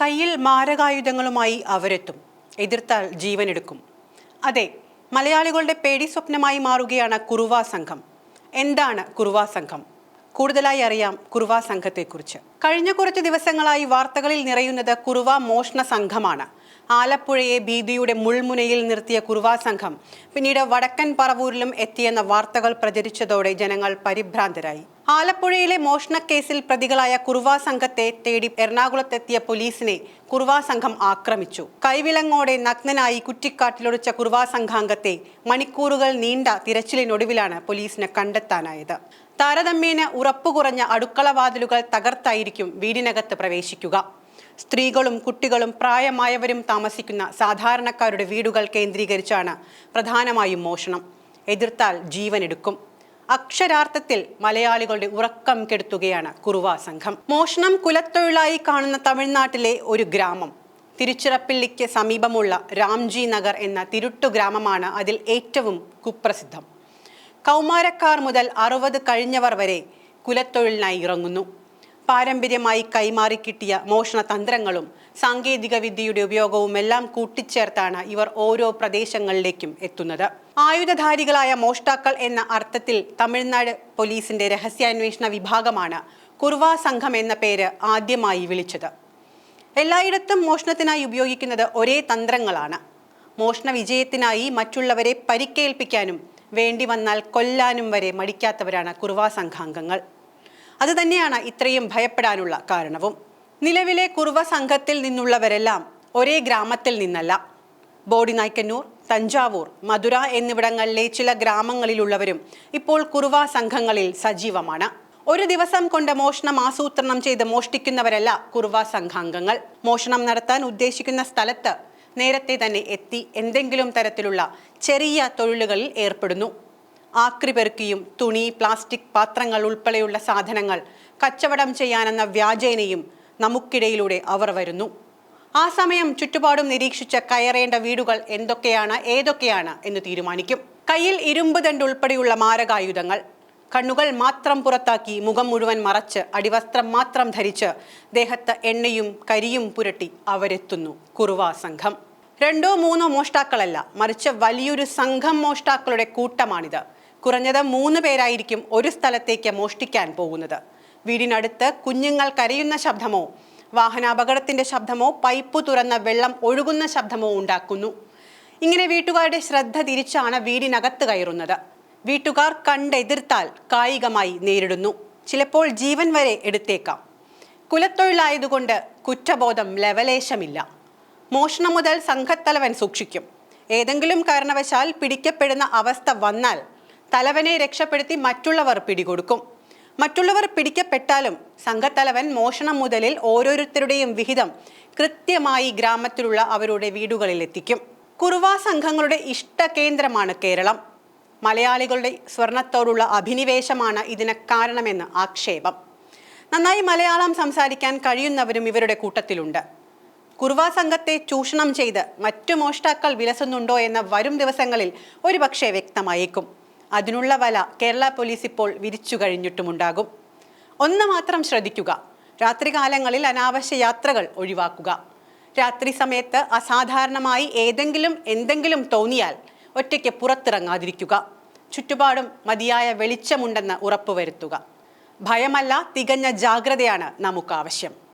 കയ്യിൽ മാരകായുധങ്ങളുമായി അവരെത്തും. എതിർത്താൽ ജീവനെടുക്കും. അതെ മലയാളികളുടെ പേടി സ്വപ്നമായി മാറുകയാണ് കുറുവാ സംഘം. എന്താണ് കുറുവാ സംഘം? കൂടുതലായി അറിയാം കുറുവാ സംഘത്തെക്കുറിച്ച്. കഴിഞ്ഞ കുറച്ച് ദിവസങ്ങളായി വാർത്തകളിൽ നിറയുന്നത് കുറുവ മോഷണ സംഘമാണ്. ആലപ്പുഴയെ ഭീതിയുടെ മുൾമുനയിൽ നിർത്തിയ കുറുവ സംഘം പിന്നീട് വടക്കൻ പറവൂരിലും എത്തിയെന്ന വാർത്തകൾ പ്രചരിച്ചതോടെ ജനങ്ങൾ പരിഭ്രാന്തരായി. ആലപ്പുഴയിലെ മോഷണക്കേസിൽ പ്രതികളായ കുറുവ സംഘത്തെ തേടി എറണാകുളത്തെത്തിയ പോലീസിനെ കുറുവ സംഘം ആക്രമിച്ചു. കൈവിലങ്ങോടെ നഗ്നനായി കുറ്റിക്കാട്ടിലൊടിച്ച കുറുവ സംഘാംഗത്തെ മണിക്കൂറുകൾ നീണ്ട തിരച്ചിലിനൊടുവിലാണ് പോലീസിന് കണ്ടെത്താനായത്. താരതമ്യേന ഉറപ്പുകുറഞ്ഞ അടുക്കളവാതിലുകൾ തകർത്തായിരിക്കും വീടിനകത്ത് പ്രവേശിക്കുക. സ്ത്രീകളും കുട്ടികളും പ്രായമായവരും താമസിക്കുന്ന സാധാരണക്കാരുടെ വീടുകൾ കേന്ദ്രീകരിച്ചാണ് പ്രധാനമായും മോഷണം. എതിർത്താൽ ജീവനെടുക്കും. അക്ഷരാർത്ഥത്തിൽ മലയാളികളുടെ ഉറക്കം കെടുത്തുകയാണ് കുറുവാ സംഘം. മോഷണം കുലത്തൊഴിലായി കാണുന്ന തമിഴ്നാട്ടിലെ ഒരു ഗ്രാമം. തിരുച്ചിറപ്പള്ളിക്ക് സമീപമുള്ള രാംജി നഗർ എന്ന തിരുട്ടു ഗ്രാമമാണ് അതിൽ ഏറ്റവും കുപ്രസിദ്ധം. കൗമാരക്കാർ മുതൽ അറുപത് കഴിഞ്ഞവർ വരെ കുലത്തൊഴിലിനായി ഇറങ്ങുന്നു. പാരമ്പര്യമായി കൈമാറി കിട്ടിയ മോഷണ തന്ത്രങ്ങളും സാങ്കേതിക വിദ്യയുടെ ഉപയോഗവും എല്ലാം കൂട്ടിച്ചേർത്താണ് ഇവർ ഓരോ പ്രദേശങ്ങളിലേക്കും എത്തുന്നത്. ആയുധധാരികളായ മോഷ്ടാക്കൾ എന്ന അർത്ഥത്തിൽ തമിഴ്നാട് പോലീസിന്റെ രഹസ്യാന്വേഷണ വിഭാഗമാണ് കുർവ സംഘം എന്ന പേര് ആദ്യമായി വിളിച്ചത്. എല്ലായിടത്തും മോഷണത്തിനായി ഉപയോഗിക്കുന്നത് ഒരേ തന്ത്രങ്ങളാണ്. മോഷണ വിജയത്തിനായി മറ്റുള്ളവരെ പരിക്കേൽപ്പിക്കാനും വേണ്ടി വന്നാൽ കൊല്ലാനും വരെ മടിക്കാത്തവരാണ് കുർവ സംഘാംഗങ്ങൾ. അതുതന്നെയാണ് ഇത്രയും ഭയപ്പെടാനുള്ള കാരണവും. നിലവിലെ കുറുവ സംഘത്തിൽ നിന്നുള്ളവരെല്ലാം ഒരേ ഗ്രാമത്തിൽ നിന്നല്ല. ബോഡിനായ്ക്കന്നൂർ തഞ്ചാവൂർ മധുര എന്നിവിടങ്ങളിലെ ചില ഗ്രാമങ്ങളിലുള്ളവരും ഇപ്പോൾ കുറുവ സംഘങ്ങളിൽ സജീവമാണ്. ഒരു ദിവസം കൊണ്ട് മോഷണം ആസൂത്രണം ചെയ്ത് മോഷ്ടിക്കുന്നവരല്ല കുറുവ സംഘാംഗങ്ങൾ. മോഷണം നടത്താൻ ഉദ്ദേശിക്കുന്ന സ്ഥലത്ത് നേരത്തെ തന്നെ എത്തി എന്തെങ്കിലും തരത്തിലുള്ള ചെറിയ തൊഴിലുകളിൽ ഏർപ്പെടുന്നു. ആക്രി പെറുക്കിയും തുണി പ്ലാസ്റ്റിക് പാത്രങ്ങൾ ഉൾപ്പെടെയുള്ള സാധനങ്ങൾ കച്ചവടം ചെയ്യാനെന്ന വ്യാജേനയും നമുക്കിടയിലൂടെ അവർ വരുന്നു. ആ സമയം ചുറ്റുപാടും നിരീക്ഷിച്ച് കയറേണ്ട വീടുകൾ എന്തൊക്കെയാണ് ഏതൊക്കെയാണ് എന്ന് തീരുമാനിക്കും. കയ്യിൽ ഇരുമ്പ് ദണ്ട് ഉൾപ്പെടെയുള്ള മാരകായുധങ്ങൾ. കണ്ണുകൾ മാത്രം പുറത്താക്കി മുഖം മുഴുവൻ മറച്ച് അടിവസ്ത്രം മാത്രം ധരിച്ച് ദേഹത്ത് എണ്ണയും കരിയും പുരട്ടി അവരെത്തുന്നു കുറുവാ സംഘം. രണ്ടോ മൂന്നോ മോഷ്ടാക്കളല്ല മറിച്ച് വലിയൊരു സംഘം മോഷ്ടാക്കളുടെ കൂട്ടമാണിത്. കുറഞ്ഞത് മൂന്ന് പേരായിരിക്കും ഒരു സ്ഥലത്തേക്ക് മോഷ്ടിക്കാൻ പോകുന്നത്. വീടിനടുത്ത് കുഞ്ഞുങ്ങൾ കരയുന്ന ശബ്ദമോ വാഹനാപകടത്തിന്റെ ശബ്ദമോ പൈപ്പ് തുറന്ന വെള്ളം ഒഴുകുന്ന ശബ്ദമോ ഉണ്ടാക്കുന്നു. ഇങ്ങനെ വീട്ടുകാരുടെ ശ്രദ്ധ തിരിച്ചാണ് വീടിനകത്ത് കയറുന്നത്. വീട്ടുകാർ കണ്ടെതിർത്താൽ കായികമായി നേരിടുന്നു. ചിലപ്പോൾ ജീവൻ വരെ എടുത്തേക്കാം. കുലത്തൊഴിലായതുകൊണ്ട് കുറ്റബോധം ലവലേശമില്ല. മോഷണം മുതൽ സംഘത്തലവൻ സൂക്ഷിക്കും. ഏതെങ്കിലും കാരണവശാൽ പിടിക്കപ്പെടുന്ന അവസ്ഥ വന്നാൽ തലവനെ രക്ഷപ്പെടുത്തി മറ്റുള്ളവർ പിടികൊടുക്കും. മറ്റുള്ളവർ പിടിക്കപ്പെട്ടാലും സംഘത്തലവൻ മോഷണം മുതലിൽ ഓരോരുത്തരുടെയും വിഹിതം കൃത്യമായി ഗ്രാമത്തിലുള്ള അവരുടെ വീടുകളിൽ എത്തിക്കും കുറുവ സംഘങ്ങളുടെ ഇഷ്ടകേന്ദ്രമാണ് കേരളം. മലയാളികളുടെ സ്വർണത്തോടുള്ള അഭിനിവേശമാണ് ഇതിന് കാരണമെന്ന് ആക്ഷേപം. നന്നായി മലയാളം സംസാരിക്കാൻ കഴിയുന്നവരും ഇവരുടെ കൂട്ടത്തിലുണ്ട്. കുറുവ സംഘത്തെ ചൂഷണം ചെയ്ത് മറ്റു മോഷ്ടാക്കൾ വിലസുന്നുണ്ടോ എന്ന വരും ദിവസങ്ങളിൽ ഒരുപക്ഷെ വ്യക്തമായേക്കും. അതിനുള്ള വല കേരള പോലീസ് ഇപ്പോൾ വിരിച്ചു കഴിഞ്ഞിട്ടുമുണ്ടാകും. ഒന്ന് മാത്രം ശ്രദ്ധിക്കുക. രാത്രികാലങ്ങളിൽ അനാവശ്യ യാത്രകൾ ഒഴിവാക്കുക. രാത്രി സമയത്ത് അസാധാരണമായി ഏതെങ്കിലും എന്തെങ്കിലും തോന്നിയാൽ ഒറ്റയ്ക്ക് പുറത്തിറങ്ങാതിരിക്കുക. ചുറ്റുപാടും മതിയായ വെളിച്ചമുണ്ടെന്ന് ഉറപ്പുവരുത്തുക. ഭയമല്ല തികഞ്ഞ ജാഗ്രതയാണ് നമുക്ക് ആവശ്യം